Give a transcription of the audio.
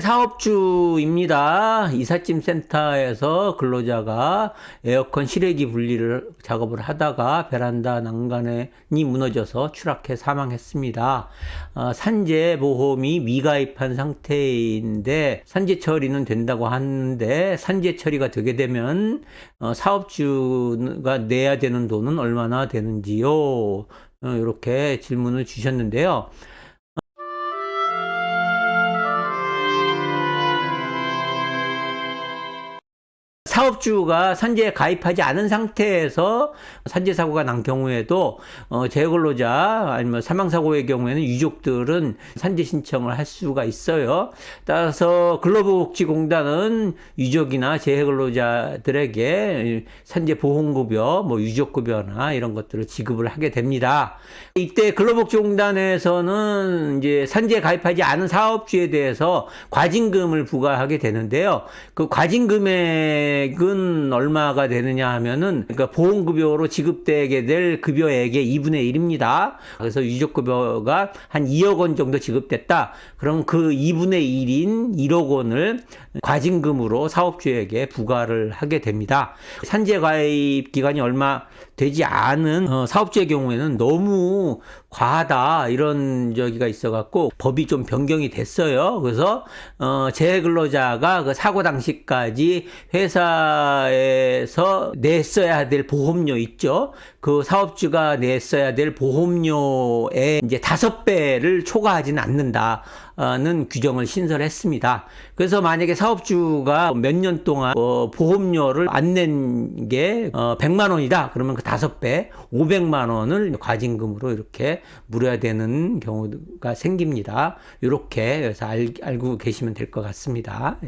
사업주입니다. 이삿짐 센터에서 근로자가 에어컨 실외기 분리를 작업을 하다가 베란다 난간이 무너져서 추락해 사망했습니다. 어, 산재 보험이 미가입한 상태인데 산재 처리는 된다고 하는데 산재 처리가 되게 되면 어, 사업주가 내야 되는 돈은 얼마나 되는지요? 어, 이렇게 질문을 주셨는데요. 사업주가 산재에 가입하지 않은 상태에서 산재 사고가 난 경우에도 어, 재근로자 아니면 사망 사고의 경우에는 유족들은 산재 신청을 할 수가 있어요. 따라서 근로복지공단은 유족이나 재근로자들에게 산재 보험급여, 뭐 유족급여나 이런 것들을 지급을 하게 됩니다. 이때 근로복지공단에서는 이제 산재에 가입하지 않은 사업주에 대해서 과징금을 부과하게 되는데요. 그 과징금 액은 얼마가 되느냐 하면은 그러니까 보험급여로 지급되게 될 급여액의 2분의 1입니다. 그래서 유족급여가 한 2억 원 정도 지급됐다. 그럼 그 2분의 1인 1억 원을 과징금으로 사업주에게 부과를 하게 됩니다. 산재 가입 기간이 얼마 되지 않은 어, 사업주의 경우에는 너무 과하다 이런 저기가 있어갖고 법이 좀 변경이 됐어요. 그래서 어, 재근로자가 그 사고 당시까지 회사 에서 냈어야 될 보험료 있죠. 그 사업주가 냈어야 될 보험료의 이제 다섯 배를 초과하지는 않는다는 규정을 신설했습니다. 그래서 만약에 사업주가 몇 년 동안 어, 보험료를 안 낸 게 어, 100만 원이다. 그러면 그 다섯 배 500만 원을 과징금으로 이렇게 물어야 되는 경우가 생깁니다. 이렇게 그래서 알, 알고 계시면 될 것 같습니다.